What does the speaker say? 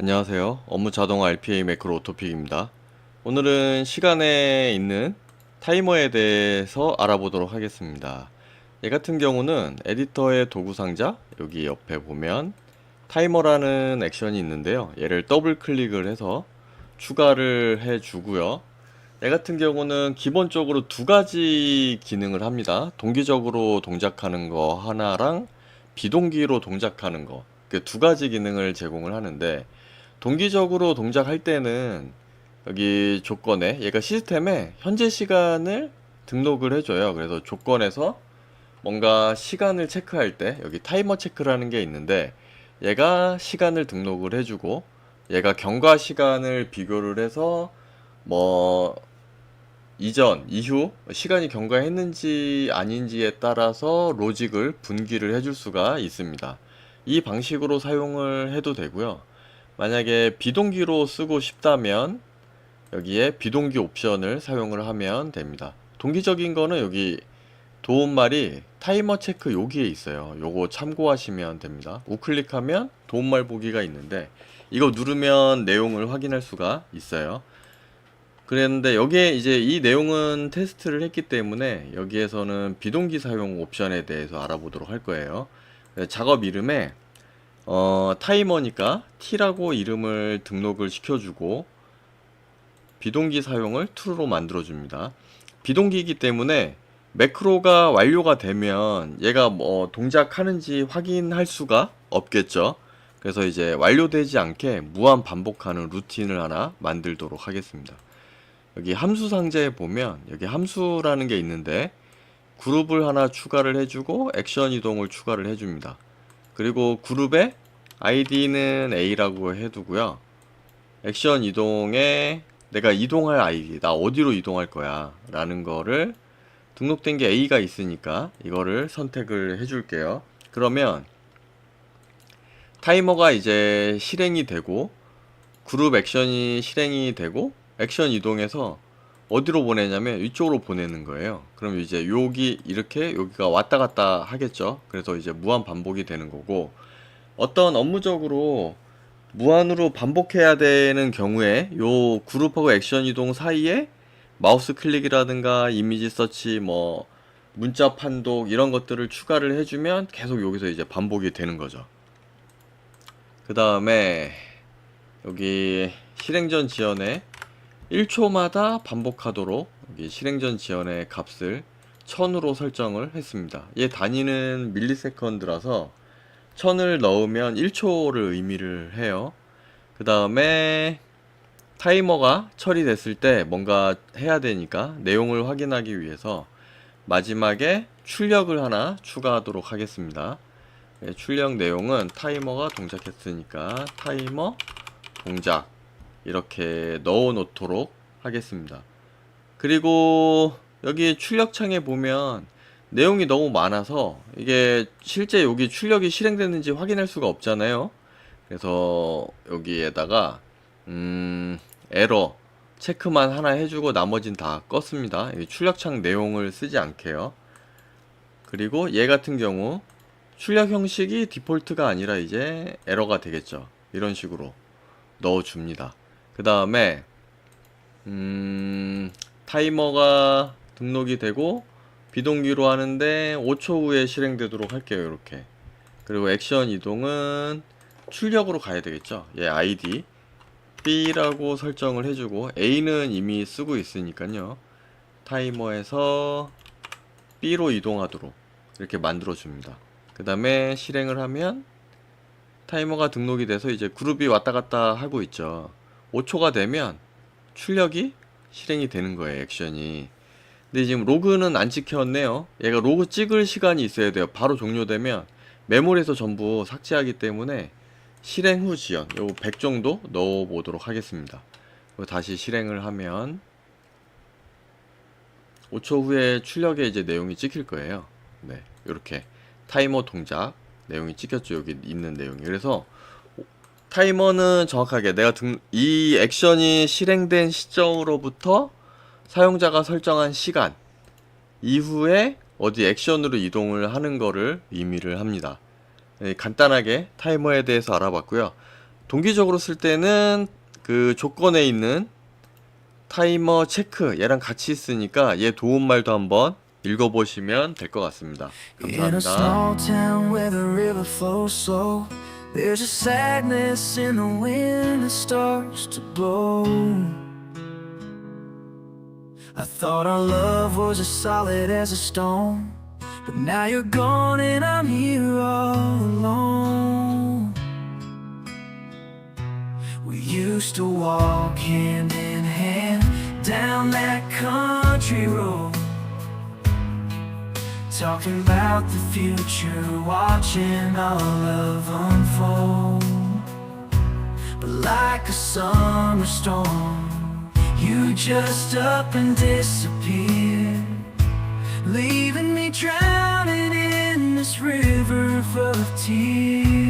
안녕하세요. 업무 자동 RPA 매크로 오토픽입니다. 오늘은 시간에 있는 타이머에 대해서 알아보도록 하겠습니다. 얘 같은 경우는 에디터의 도구 상자 여기 옆에 보면 타이머라는 액션이 있는데요. 얘를 더블 클릭을 해서 추가를 해 주고요. 얘 같은 경우는 기본적으로 두 가지 기능을 합니다. 동기적으로 동작하는 거 하나랑 비동기로 동작하는 거. 그 두 가지 기능을 제공을 하는데 동기적으로 동작할 때는 여기 조건에 얘가 시스템에 현재 시간을 등록을 해줘요. 그래서 조건에서 뭔가 시간을 체크할 때 여기 타이머 체크라는 게 있는데 얘가 시간을 등록을 해주고 얘가 경과 시간을 비교를 해서 뭐 이전, 이후 시간이 경과했는지 아닌지에 따라서 로직을 분기를 해줄 수가 있습니다. 이 방식으로 사용을 해도 되고요. 만약에 비동기로 쓰고 싶다면 여기에 비동기 옵션을 사용을 하면 됩니다. 동기적인 거는 여기 도움말이 타이머 체크 여기에 있어요. 요거 참고하시면 됩니다. 우클릭하면 도움말 보기가 있는데 이거 누르면 내용을 확인할 수가 있어요. 그랬는데 여기에 이제 이 내용은 테스트를 했기 때문에 여기에서는 비동기 사용 옵션에 대해서 알아보도록 할 거예요. 작업 이름에 어, 타이머니까 T라고 이름을 등록을 시켜주고 비동기 사용을 true로 만들어줍니다. 비동기이기 때문에 매크로가 완료가 되면 얘가 뭐 동작하는지 확인할 수가 없겠죠. 그래서 이제 완료되지 않게 무한 반복하는 루틴을 하나 만들도록 하겠습니다. 여기 함수 상자에 보면 여기 함수라는 게 있는데 그룹을 하나 추가를 해주고 액션 이동을 추가를 해줍니다. 그리고 그룹에 아이디는 A라고 해두고요. 액션 이동에 내가 이동할 아이디, 나 어디로 이동할 거야 라는 거를 등록된 게 A가 있으니까 이거를 선택을 해줄게요. 그러면 타이머가 이제 실행이 되고 그룹 액션이 실행이 되고 액션 이동해서 어디로 보내냐면 이쪽으로 보내는 거예요. 그럼 이제 여기 이렇게 여기가 왔다 갔다 하겠죠. 그래서 이제 무한 반복이 되는 거고 어떤 업무적으로 무한으로 반복해야 되는 경우에 요 그룹하고 액션 이동 사이에 마우스 클릭이라든가 이미지 서치 뭐 문자 판독 이런 것들을 추가를 해주면 계속 여기서 이제 반복이 되는 거죠. 그 다음에 여기 실행전 지연에 1초마다 반복하도록 실행전 지연의 값을 1000으로 설정을 했습니다. 얘 단위는 밀리세컨드라서 1000을 넣으면 1초를 의미를 해요. 그 다음에 타이머가 처리됐을 때 뭔가 해야 되니까 내용을 확인하기 위해서 마지막에 출력을 하나 추가하도록 하겠습니다. 네, 출력 내용은 타이머가 동작했으니까 타이머 동작 이렇게 넣어 놓도록 하겠습니다. 그리고 여기 출력창에 보면 내용이 너무 많아서 이게 실제 여기 출력이 실행됐는지 확인할 수가 없잖아요. 그래서 여기에다가 음 에러 체크만 하나 해주고 나머진 다 껐습니다. 이 출력창 내용을 쓰지 않게요. 그리고 얘 같은 경우 출력 형식이 디폴트가 아니라 이제 에러가 되겠죠. 이런 식으로 넣어줍니다. 그 다음에 음, 타이머가 등록이 되고 비동기로 하는데 5초 후에 실행되도록 할게요. 이렇게. 그리고 액션 이동은 출력으로 가야 되겠죠. 얘 아이디 B라고 설정을 해주고 A는 이미 쓰고 있으니까요. 타이머에서 B로 이동하도록 이렇게 만들어 줍니다. 그 다음에 실행을 하면 타이머가 등록이 돼서 이제 그룹이 왔다 갔다 하고 있죠. 5초가 되면 출력이 실행이 되는 거예요, 액션이. 근데 지금 로그는 안 찍혔네요. 얘가 로그 찍을 시간이 있어야 돼요. 바로 종료되면 메모리에서 전부 삭제하기 때문에 실행 후 지연, 요거 100 정도 넣어 보도록 하겠습니다. 다시 실행을 하면 5초 후에 출력에 이제 내용이 찍힐 거예요. 네, 이렇게 타이머 동작 내용이 찍혔죠. 여기 있는 내용이. 그래서 타이머는 정확하게 내가 등, 이 액션이 실행된 시점으로부터 사용자가 설정한 시간 이후에 어디 액션으로 이동을 하는 거를 의미를 합니다. 네, 간단하게 타이머에 대해서 알아봤고요. 동기적으로 쓸 때는 그 조건에 있는 타이머 체크 얘랑 같이 있으니까 얘 도움말도 한번 읽어보시면 될 것 같습니다. 감사합니다. There's a sadness in the wind that starts to blow. I thought our love was as solid as a stone, but now you're gone and I'm here all alone. We used to walk hand in hand down that country road. Talking about the future, watching our love unfold. But like a summer storm, you just up and disappeared, leaving me drowning in this river of tears.